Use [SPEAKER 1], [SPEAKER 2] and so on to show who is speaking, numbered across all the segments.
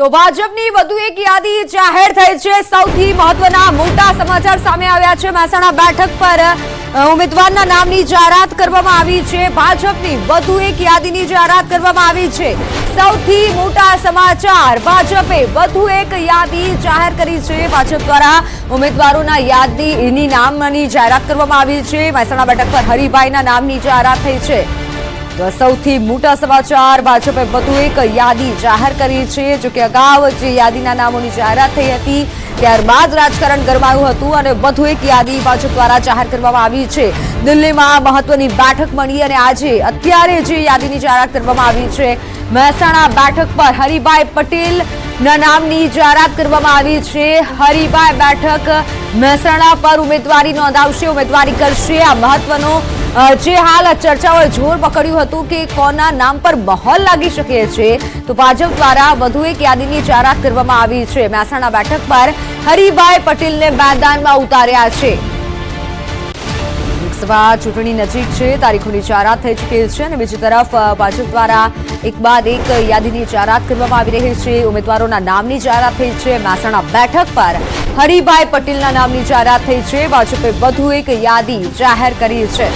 [SPEAKER 1] તો ભાજપની વધુ એક યાદી જાહેર થઈ છે. સૌથી મહત્વના મોટા સમાચાર સામે આવ્યા છે. મહેસાણા બેઠક પર ઉમેદવારના નામની જાહેરાત કરવામાં આવી છે. ભાજપની વધુ એક યાદીની જાહેરાત કરવામાં આવી છે. સૌથી મોટા સમાચાર, ભાજપે વધુ એક યાદી જાહેર કરી છે. ભાજપ દ્વારા ઉમેદવારોના યાદીની નામની જાહેરાત કરવામાં આવી છે. મહેસાણા બેઠક પર હરિભાઈના નામની જાહેરાત થઈ છે. સૌથી મોટા સમાચાર. ભાજપે વધુ એક યાદી જાહેર કરી છે, જો કે અગાઉ જે યાદીના નામોની જાહેરાત થઈ હતી, ત્યારબાદ રાજકારણ ગરમાયું હતું અને વધુ એક યાદી ભાજપ દ્વારા જાહેર કરવામાં આવી છે. દિલ્હીમાં મહત્વની બેઠક મળી અને આજે અત્યારે જે યાદીની જાહેરાત કરવામાં આવી છે, મહેસાણા બેઠક પર હરિભાઈ પટેલ નામની જાહેરાત કરવામાં આવી છે. હરિભાઈ બેઠક મહેસાણા પર ઉમેદવારી નોંધાવશે, ઉમેદવારી કરશે. આ મહત્વનો જે હાલ ચર્ચાઓએ જોર પકડ્યું હતું કે કોના નામ પર મહોલ લાગી શકે છે, તો ભાજપ દ્વારા વધુ એક યાદીની જાહેરાત કરવામાં આવી છે. મહેસાણા બેઠક પર હરિભાઈ પટેલને મેદાનમાં ઉતાર્યા છે. લોકસભા ચૂંટણી નજીક છે, તારીખોની જાહેરાત થઈ ચૂકી છે અને બીજી તરફ ભાજપ દ્વારા એક બાદ એક યાદીની જાહેરાત કરવામાં આવી રહી છે. ઉમેદવારોના નામની જાહેરાત થઈ છે. મહેસાણા બેઠક પર હરિભાઈ પટેલના નામની જાહેરાત થઈ છે. ભાજપે વધુ એક યાદી જાહેર કરી છે.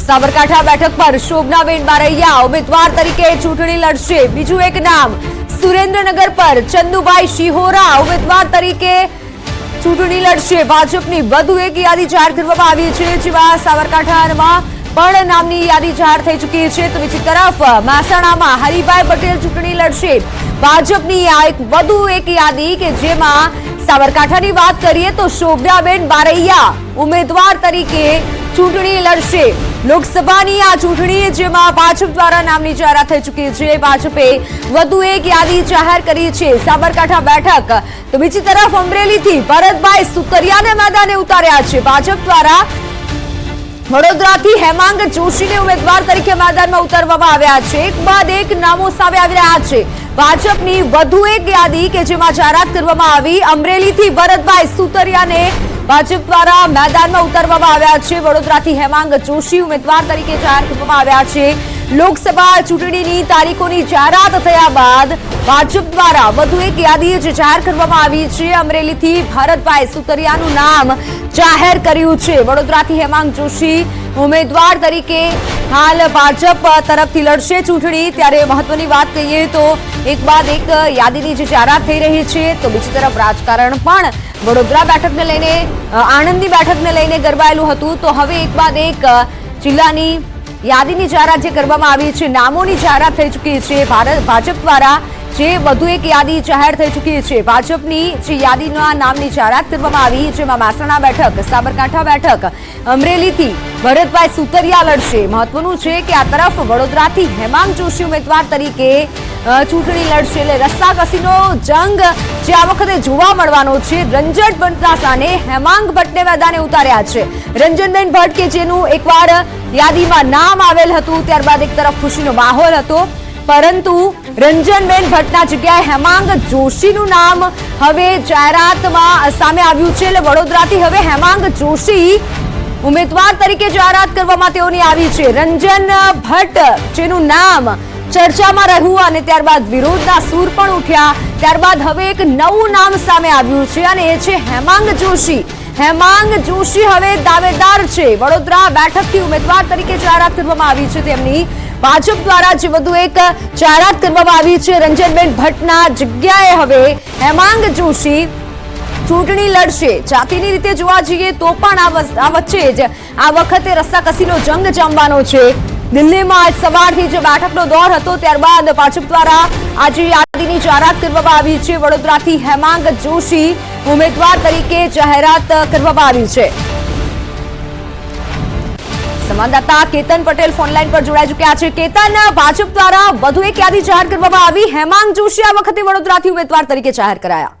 [SPEAKER 1] સાબરકાંઠા બેઠક પર શોભનાબેન બારૈયા ઉમેદવાર તરીકે ચૂંટણી લડશે. બીજું એક નામ, સુરેન્દ્રનગર પર ચંદુભાઈ શિહોરા, ઉમેદવાર તરીકે ચૂંટણી લડશે. ભાજપની વધુ એક યાદી જાહેર કરવામાં આવી છે, જેમાં સાબરકાંઠામાં પણ નામની યાદી જાહેર થઈ ચૂકી છે. તો બીજી તરફ, મહેસાણામાં હરિભાઈ પટેલ ચૂંટણી લડશે. ભાજપની આ એક વધુ એક યાદી કે જેમાં સાબરકાંઠાની વાત કરીએ તો શોભનાબેન બારૈયા, ઉમેદવાર તરીકે ચૂંટણી લડશે. લોકસભાની આ ચૂંટણી જેમાં ભાજપ દ્વારા નામની જાહેરાત થઈ ચૂકી છે. ભાજપે વધુ એક યાદી જાહેર કરી છે. સાબરકાંઠા બેઠક. તો બીજી તરફ અમરેલીથી ભરતભાઈ સુતરિયાને મેદાને ઉતાર્યા છે. ભાજપ દ્વારા વડોદરાથી હેમાંગ જોશીને ઉમેદવાર તરીકે મેદાનમાં ઉતારવામાં આવ્યા છે. એક બાદ એક નામો સામે આવી રહ્યા છે. ભાજપની વધુ એક યાદી કે જેમાં જાહેરાત કરવામાં આવી. અમરેલીથી ભરતભાઈ સુતરિયાને ભાજપ દ્વારા મેદાનમાં ઉતારવામાં આવ્યા છે. વડોદરાથી હેમાંગ જોશી ઉમેદવાર તરીકે જાહેર કરવામાં આવ્યા છે. લોકસભા ચૂંટણીની તારીખોની જાહેરાત થયા બાદ ભાજપ દ્વારા વધુ એક યાદી જે જાહેર કરવામાં આવી છે. અમરેલીથી ભારતભાઈ સુતરિયાનું નામ જાહેર કર્યું છે. વડોદરાથી હેમાંગ જોશી ઉમેદવાર તરીકે હાલ ભાજપ તરફથી લડશે ચૂંટણી. ત્યારે મહત્વની વાત કહીએ તો એક બાદ એક યાદીની જે જાહેરાત થઈ રહી છે, તો બીજી તરફ રાજકારણ પણ. વડોદરા બેઠકને લઈને, આણંદની બેઠકને લઈને ગરબાયેલું હતું. તો હવે એક બાદ એક જિલ્લાની યાદીની જાહેરાત જે કરવામાં આવી છે, નામોની જાહેરાત થઈ ચૂકી છે. ભારત, ભાજપ દ્વારા જે વધુ એક યાદી જાહેર થઈ ચૂકી છે. ભાજપની જે યાદીના નામની જાહેરાત કરવામાં આવી, જેમાં મહેસાણા બેઠક, સાબરકાંઠા બેઠક, અમરેલીથી ભરતભાઈ સુતરિયા લડશે. મહત્વનું છે કે આ તરફ વડોદરાથી હેમાંગ જોશી ઉમેદવાર તરીકે ચૂંટણી લડશે. એટલે રસ્સા કસીનો જંગ જે આ વખતે જોવા મળવાનો છે. રંજન સામે હેમાંગ ભટ્ટને મેદાને ઉતાર્યા છે. રંજનબેન ભટ્ટ કે જેનું એકવાર યાદીમાં નામ આવેલ હતું, ત્યારબાદ એક તરફ ખુશીનો માહોલ હતો. પરંતુ રંજનબેન ભટ્ટના જગ્યાએ હેમાંગ જોશીનું નામ હવે જાહેરાતમાં સામે આવ્યું છે. એટલે વડોદરાથી હવે હેમાંગ જોશી ઉમેદવાર તરીકે જાહેરાત કરવામાં તેઓની આવી છે, રંજન ભટ્ટ, જેનું નામ ચર્ચામાં રહ્યું અને ત્યારબાદ વિરોધના સૂર પણ ઉઠ્યા. ત્યારબાદ હવે એક નવું નામ સામે આવ્યું છે અને એ છે હેમાંગ જોશી. હેમાંગ જોશી હવે દાવેદાર છે. વડોદરા બેઠકથી ઉમેદવાર તરીકે જાહેરાત કરવામાં આવી છે, તેમની ભાજપ દ્વારા જે વધુ એક જાહેરાત કરવામાં આવી છે. રંજનબેન ભટ્ટના જગ્યાએ હવે હેમાંગ જોશી ચૂંટણી લડશે. જાતિની રીતે જોવા જઈએ તો પણ આ વચ્ચે જ આ વખતે રસ્સાકસીનો જંગ જામવાનો છે. દિલ્હીમાં આજ સવારથી જે બેઠકનો દોર હતો. ત્યારબાદ ભાજપ દ્વારા આજે યાદીની જાહેરાત કરવામાં આવી છે. વડોદરાથી હેમાંગ જોશી ઉમેદવાર તરીકે જાહેરાત કરવામાં આવી છે. સંવાદદાતા કેતન પટેલ ફોનલાઈન પર જોડાઈ ચૂક્યા છે. કેતન, ભાજપ દ્વારા વધુ એક યાદી જાહેર કરવામાં આવી. હેમાંગ જોશી આ વખતે વડોદરાથી ઉમેદવાર તરીકે જાહેર કરાયા.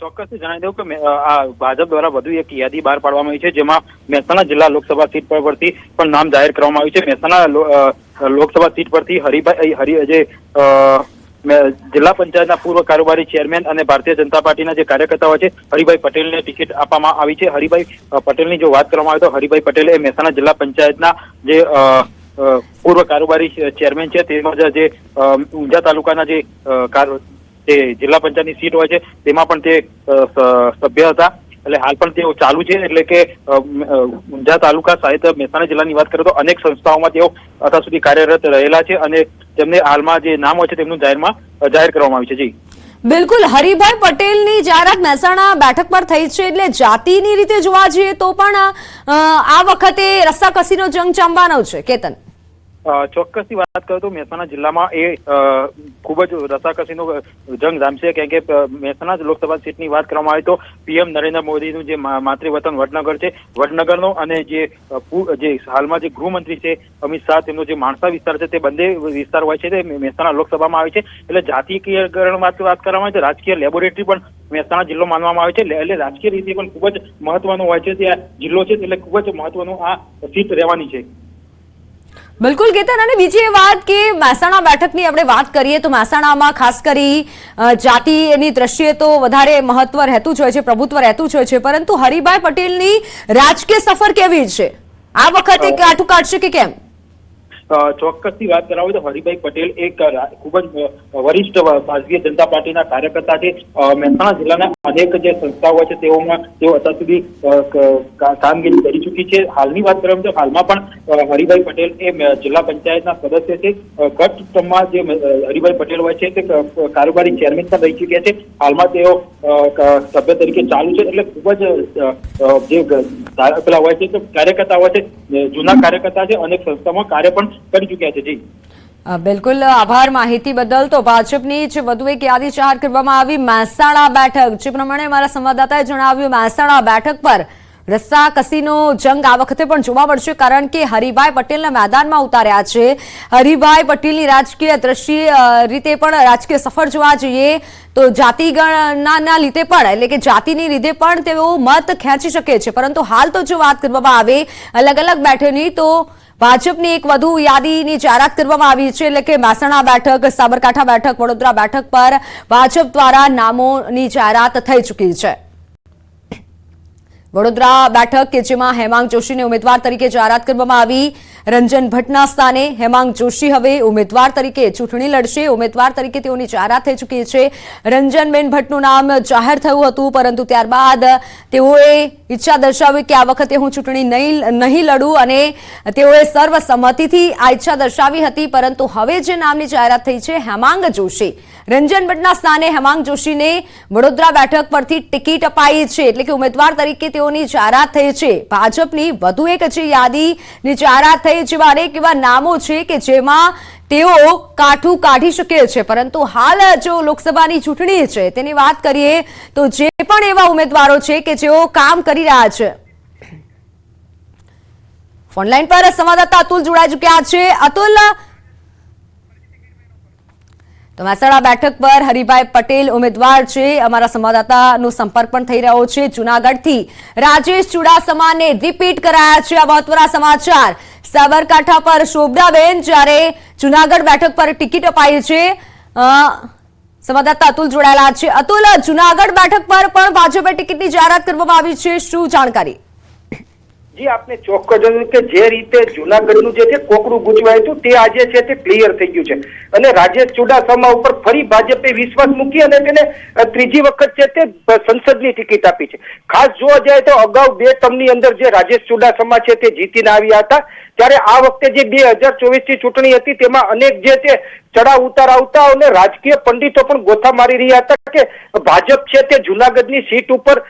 [SPEAKER 2] ચોક્કસથી જણાવી દઉં કે આ ભાજપ દ્વારા વધુ એક યાદી બહાર પાડવામાં આવી છે, જેમાં મહેસાણા જિલ્લા લોકસભા સીટ પર પરથી પણ નામ જાહેર કરવામાં આવ્યું છે. મહેસાણા લોકસભા સીટ પરથી હરિભાઈ હરિ જે જિલ્લા પંચાયતના પૂર્વ કારોબારી ચેરમેન અને ભારતીય જનતા પાર્ટીના જે કાર્યકર્તાઓ છે, હરિભાઈ પટેલને ટિકિટ આપવામાં આવી છે. હરિભાઈ પટેલની જો વાત કરવામાં આવે તો હરિભાઈ પટેલ એ મહેસાણા જિલ્લા પંચાયતના જે પૂર્વ કારોબારી ચેરમેન છે, તેમજ જે ઊંઝા તાલુકાના જે જે જિલ્લા પંચાયતની સીટ હોય છે, તેમાં પણ તે સભ્ય હતા. એટલે હાલ પણ તેઓ ચાલુ છે, એટલે કે ઊંઝા તાલુકા સહિત મહેસાણા જિલ્લાની વાત કરીએ તો અનેક સંસ્થાઓમાં તેઓ અત્યાર સુધી કાર્યરત રહેલા છે અને તેમને હાલમાં જે નામ હોય છે તેમનું જાહેરમાં જાહેર કરવામાં આવ્યું છે. જી.
[SPEAKER 1] બિલકુલ. હરિભાઈ પટેલની જાહેરાત મહેસાણા બેઠક પર થઈ છે, એટલે જાતિની રીતે જોવા જઈએ તો પણ આ વખતે રસ્સાકસીનો જંગ ચાંબવાનો છે. કેતન?
[SPEAKER 2] ચોક્કસથી વાત કરું તો મહેસાણા જિલ્લામાં એ ખૂબ જ રસાકસીનો જંગ જામશે. કેમ કે મહેસાણા લોકસભા સીટની વાત કરવામાં આવે તો પીએમ નરેન્દ્ર મોદીનું જે માતૃવતન વડનગર છે, વડનગરનો અને જે જે હાલમાં જે ગૃહમંત્રી છે અમિત શાહ, તેમનો જે માણસા વિસ્તાર છે તે બંને વિસ્તાર હોય છે તે મહેસાણા લોકસભામાં આવે છે. એટલે જાતિકીયકરણ વાત કરવામાં આવે તો રાજકીય લેબોરેટરી પણ મહેસાણા જિલ્લો માનવામાં આવે છે. એટલે રાજકીય રીતે પણ ખૂબ જ મહત્વનો હોય છે. તે જિલ્લો છે, એટલે ખૂબ જ મહત્વનું આ સીટ રહેવાની છે.
[SPEAKER 1] બિલકુલ કેતન અને બીજી એ વાત કે મહેસાણા બેઠકની આપણે વાત કરીએ તો મહેસાણામાં ખાસ કરી જાતિ એની દ્રષ્ટિએ તો વધારે મહત્વ રહેતું જ હોય છે પ્રભુત્વ રહેતું જ હોય છે. પરંતુ હરિભાઈ પટેલની રાજકીય સફર કેવી છે? આ વખતે કાઠું કાઢશે કે કેમ?
[SPEAKER 2] ચોક્કસથી વાત કરાવું તો હરિભાઈ પટેલ એક ખૂબ જ વરિષ્ઠ ભારતીય જનતા પાર્ટીના કાર્યકર્તા છે. મહેસાણા જિલ્લાના અનેક જે સંસ્થાઓ છે, તેઓમાં તેઓ અત્યાર સુધી કામગીરી કરી ચૂકી છે. હાલની વાત કરવામાં તો હાલમાં પણ હરિભાઈ પટેલ એ જિલ્લા પંચાયતના સદસ્ય છે. ગત ટર્મમાં જે હરિભાઈ પટેલ હોય છે, તે કારોબારી ચેરમેન પણ રહી ચૂક્યા છે. હાલમાં તેઓ સભ્ય તરીકે ચાલુ છે એટલે ખૂબ જ જે પેલા હોય છે કાર્યકર્તા હોય છે જૂના કાર્યકર્તા છે અનેક સંસ્થામાં કાર્ય પણ કરી ચૂક્યા છે. જી.
[SPEAKER 1] બિલકુલ, આભાર માહિતી બદલ. તો ભાજપની જ વધુ એક યાદી જાહેર કરવામાં આવી, મહેસાણા બેઠક. જે પ્રમાણે મારા સંવાદદાતાએ જણાવ્યું, મહેસાણા બેઠક પર રસ્સા કસીનો જંગ આ વખતે પણ જોવા મળશે કારણ કે હરિભાઈ પટેલના મેદાનમાં ઉતાર્યા છે. હરિભાઈ પટેલની રાજકીય દ્રષ્ટિ રીતે પણ રાજકીય સફળ જોવા જઈએ તો જાતિગણના લીધે પણ, એટલે કે જાતિની લીધે પણ તેઓ મત ખેંચી શકે છે. પરંતુ હાલ તો જો વાત કરવામાં આવે, અલગ અલગ બેઠકની તો ભાજપની એક વધુ યાદીની જાહેરાત કરવામાં આવી છે. એટલે કે મહેસાણા બેઠક, સાબરકાંઠા બેઠક, વડોદરા બેઠક પર ભાજપ દ્વારા નામોની જાહેરાત થઈ ચૂકી છે. વડોદરા બેઠક કે જેમાં હેમાંગ જોશીને ઉમેદવાર તરીકે જાહેરાત કરવામાં આવી. રંજન ભટ્ટના સ્થાને હેમાંગ જોશી હવે ઉમેદવાર તરીકે ચૂંટણી લડશે. ઉમેદવાર તરીકે તેઓની જાહેરાત થઈ ચૂકી છે. રંજનબેન ભટ્ટનું નામ જાહેર થયું હતું, પરંતુ ત્યારબાદ તેઓએ ઈચ્છા દર્શાવી કે આ વખતે હું ચૂંટણી નહીં નહીં લડું અને તેઓએ સર્વસંમતિથી આ ઈચ્છા દર્શાવી હતી, પરંતુ હવે જે નામની જાહેરાત થઈ છે, હેમાંગ જોશી રંજન ભટ્ટના સ્થાને હેમાંગ જોશીને વડોદરા બેઠક પરથી ટિકિટ અપાઈ છે. એટલે કે ઉમેદવાર તરીકે તેઓની જાહેરાત થઈ છે. ભાજપની વધુ એક જે યાદીની જાહેરાત થઈ જેવા અનેક એવા નામો છે કે જેમાં તેઓ કાઠું કાઢી શકે છે. પરંતુ હાલ જો લોકસભાની ચૂંટણી છે, તેની વાત કરીએ તો જે પણ એવા ઉમેદવારો છે કે જેઓ કામ કરી રહ્યા છે. ફોનલાઈન પર સંવાદદાતા અતુલ જોડાઈ ચુક્યા છે. અતુલ તો મહેસાણા બેઠક પર હરિભાઈ પટેલ ઉમેદવાર છે. અમારા સંવાદદાતાનો સંપર્ક પણ થઈ રહ્યો છે. જુનાગઢથી રાજેશ ચુડાસમાને રિપીટ કરાયા છે આ મહત્વના સમાચાર. સાબરકાંઠા પર શોભરાબેન જ્યારે જુનાગઢ બેઠક પર ટિકિટ અપાઈ છે. સંવાદદાતા અતુલ જોડાયેલા છે. અતુલ, જુનાગઢ બેઠક પર પણ ભાજપે ટિકિટની જાહેરાત કરવામાં આવી છે. શું જાણકારી?
[SPEAKER 3] જી, આપને ચોક્કસ કે જે રીતે જુનાગઢનું જે છે કોકડું ગૂંચવાયું હતું, તે આજે છે તે ક્લિયર થઈ ગયું છે. અને રાજેશ ચુડાસમા ઉપર ફરી ભાજપે વિશ્વાસ મૂકી અને તેને ત્રીજી વખત છે તે સંસદની ટિકિટ આપી છે. ખાસ જોવા જાય તો અગાઉ બે ટર્મની અંદર જે રાજેશ ચુડાસમા છે તે જીતીને આવ્યા હતા. ત્યારે આ વખતે જે બે હજાર ચોવીસની ચૂંટણી હતી, તેમાં અનેક જે છે ચડાવ ઉતાર આવતા અને રાજકીય પંડિતો પણ ગોથા મારી રહ્યા હતા કે ભાજપ છે તે જુનાગઢની સીટ ઉપર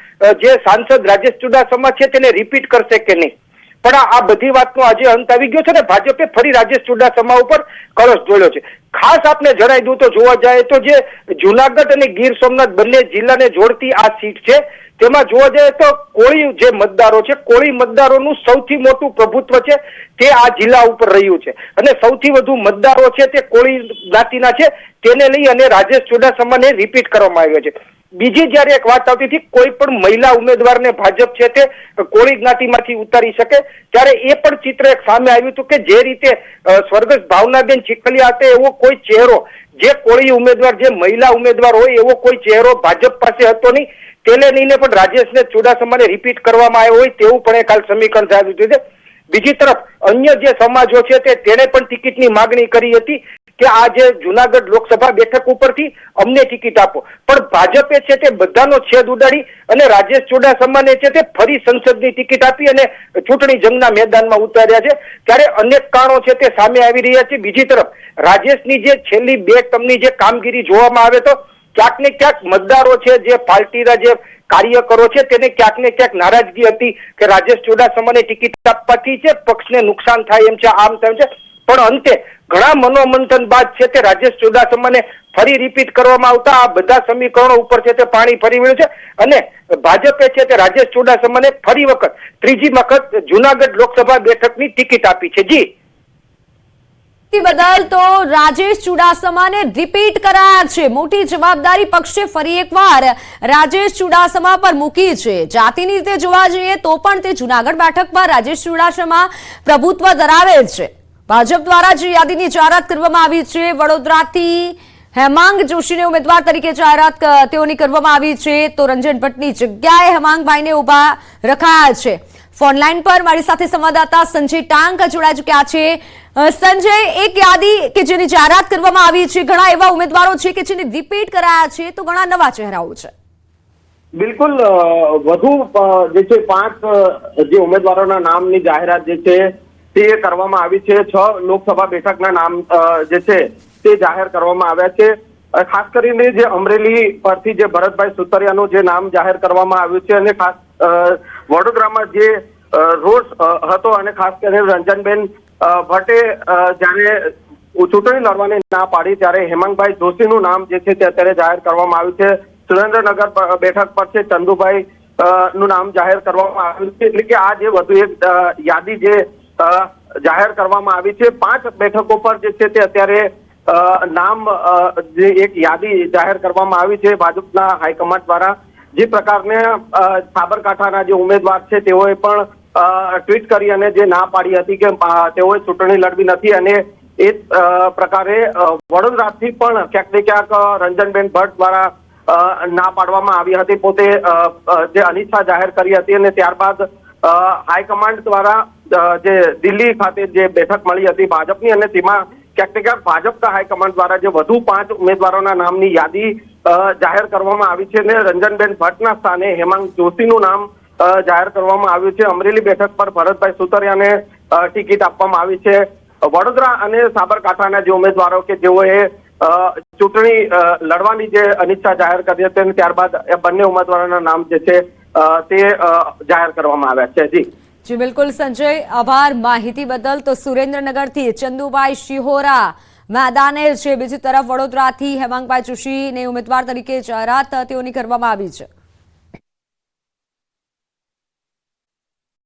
[SPEAKER 3] જે સાંસદ રાજેશ ચુડાસમા છે તેને રિપીટ કરશે કે નહીં? પણ આ બધી વાતનો આજે અંત આવી ગયો છે ને ભાજપે ફરી રાજેશ ચુડાસમા ઉપર કળશ જોડ્યો છે. ખાસ આપને જણાવી દઉં તો જોવા જાય તો જે જુનાગઢ અને ગીર સોમનાથ બંને જિલ્લાને જોડતી આ સીટ છે, તેમાં જોવા જાય તો કોળી જે મતદારો છે, કોળી મતદારોનું સૌથી મોટું પ્રભુત્વ છે તે આ જિલ્લા ઉપર રહ્યું છે. અને સૌથી વધુ મતદારો છે તે કોળી જ્ઞાતિના છે, તેને લઈ અને રાજેશ ચુડાસમાને રિપીટ કરવામાં આવ્યો છે. બીજી જયારે એક વાત આવતી હતી, કોઈ પણ મહિલા ઉમેદવારને ભાજપ છે તે કોળી જ્ઞાતિમાંથી ઉતારી શકે, ત્યારે એ પણ ચિત્ર એક સામે આવ્યું હતું કે જે રીતે સ્વર્ગસ્થ ભાવનાબેન ચીખલિયા હતા, એવો કોઈ ચહેરો, જે કોળી ઉમેદવાર, જે મહિલા ઉમેદવાર હોય, એવો કોઈ ચહેરો ભાજપ પાસે હતો નહીં. તેને લઈને પણ રાજેશને ચુડાસમાને રિપીટ કરવામાં આવ્યો હોય, તેવું પણ એક હાલ સમીકરણ થયું છે. બીજી તરફ, અન્ય જે સમાજો છે તે, તેણે પણ ટિકિટની માગણી કરી હતી. કે આ જે જુનાગઢ લોકસભા બેઠક ઉપરથી અમને ટિકિટ આપો. પણ ભાજપે છે તે બધાનો છેદ ઉડાડી અને રાજેશ ચુડાસમાને છે તે ફરી સંસદની ટિકિટ આપી અને ચૂંટણી જંગના મેદાનમાં ઉતાર્યા છે. ત્યારે અનેક કારણો છે તે સામે આવી રહ્યા છે. બીજી તરફ, રાજેશની જે છેલ્લી બે ટર્મની જે કામગીરી જોવામાં આવે તો ક્યાંક ને ક્યાંક મતદારો છે જે પાર્ટીના જે કાર્યકરો છે તેને ક્યાંક ને ક્યાંક નારાજગી હતી કે રાજેશ ચુડાસમાને ટિકિટ આપવાથી છે પક્ષને નુકસાન થાય એમ છે, આમ તેમ છે. પણ અંતે ઘણા મનોમંથન બાદ છે તે રાજેશ ચુડાસમાને ફરી રિપીટ કરવામાં આવતા આ બધા સમીકરણો ઉપર છે તે પાણી ફરી વળ્યું છે. અને ભાજપે છે તે રાજેશ ચુડાસમાને ફરી વખત ત્રીજી વખત જુનાગઢ લોકસભા બેઠકની ટિકિટ આપી છે. જી.
[SPEAKER 1] બદલ તો રાજેશ ચુડાસમાને રિપીટ કરાયા છે. મોટી જવાબદારી પક્ષે ફરી એકવાર રાજેશ ચુડાસમા પર મૂકી છે. જાતિની રીતે જોવા જઈએ તો પણ તે જુનાગઢ બેઠક પર રાજેશ ચુડાસમા પ્રભુત્વ ધરાવે છે. ભાજપ દ્વારા જે યાદીની જાહેરાત કરવામાં આવી છે, વડોદરાથી હેમાંગ જોશીને ઉમેદવાર તરીકે જાહેરાત તેઓની કરવામાં આવી છે. તો રંજન ભટ્ટની જગ્યાએ હેમાંગભાઈને ઊભા રખાયા છે. ફોનલાઈન પર મારી સાથે સંવાદદાતા સંજય ટાંક જોડાઈ ચૂક્યા છે. સંજય, એક યાદી કે જેની જાહેરાત કરવામાં આવી છે, ઘણા એવા ઉમેદવારો છે કે જેને રિપીટ કરાયા છે, તો ઘણા નવા ચહેરાઓ છે.
[SPEAKER 4] બિલકુલ વધુ જે છે પાંચ જે ઉમેદવારોના નામની જાહેરાત જે છે તે કરવામાં આવી છે. છ લોકસભા બેઠકના નામ જે છે તે જાહેર કરવામાં આવ્યા છે. ખાસ કરીને જે અમરેલી પરથી જે ભરતભાઈ સુતરિયાનું જે નામ જાહેર કરવામાં આવ્યું છે અને ખાસ વડોદરામાં જે રોષ હતો અને ખાસ કરીને રંજનબેન ભટ્ટે જ્યારે ચૂંટણી લડવાની ના પાડી ત્યારે હેમંતભાઈ જોશીનું નામ જે છે તે અત્યારે જાહેર કરવામાં આવ્યું છે. સુરેન્દ્રનગર બેઠક પર છે ચંદુભાઈ નું નામ જાહેર કરવામાં આવ્યું છે. એટલે કે આ જે વધુ એક યાદી જે જાહેર કરવામાં આવી છે. પાંચ બેઠકો પર જે છે તે અત્યારે નામ જે એક યાદી જાહેર કરવામાં આવી છે ભાજપના હાઈકમાન્ડ દ્વારા. જે પ્રકારને સાબરકાંઠાના જે ઉમેદવાર છે તેઓએ પણ ટ્વીટ કરી અને જે ના પાડી હતી કે તેઓએ ચૂંટણી લડવી નથી અને એ પ્રકારે વડોદરાથી પણ ક્યાંક ને ક્યાંક રંજનબેન ભટ્ટ દ્વારા ના પાડવામાં આવી હતી. પોતે જે અનિચ્છા જાહેર કરી હતી અને ત્યારબાદ હાઈકમાન્ડ દ્વારા જે દિલ્હી ખાતે જે બેઠક મળી હતી ભાજપની અને તેમાં ક્યાંક ને ક્યાંક ભાજપના હાઈકમાન્ડ દ્વારા જે વધુ પાંચ ઉમેદવારોના નામની યાદી જાહેર કરવામાં આવી છે અને રંજનબેન ભટ્ટના સ્થાને હેમાંગ જોશીનું નામ જાહેર કરવામાં આવ્યું છે. અમરેલી બેઠક પર ભરતભાઈ સુતરિયાને ટિકિટ આપવામાં આવી છે. વડોદરા અને સાબરકાંઠાના જે ઉમેદવારો કે જેઓએ ચૂંટણી લડવાની જે અનિચ્છા જાહેર કરી હતી અને ત્યારબાદ બંને ઉમેદવારોના નામ જે છે તે જાહેર કરવામાં આવ્યા છે. જી.
[SPEAKER 1] જી, બિલકુલ, સંજય. આભાર માહિતી બદલ તો સુરેન્દ્રનગરથી ચંદુભાઈ શિહોરા, મેદાને છે, બીજી તરફ વડોદરાથી હેમાંગભાઈ જોશીને ઉમેદવાર તરીકે જાહેરાત તેઓની કરવામાં આવી છે.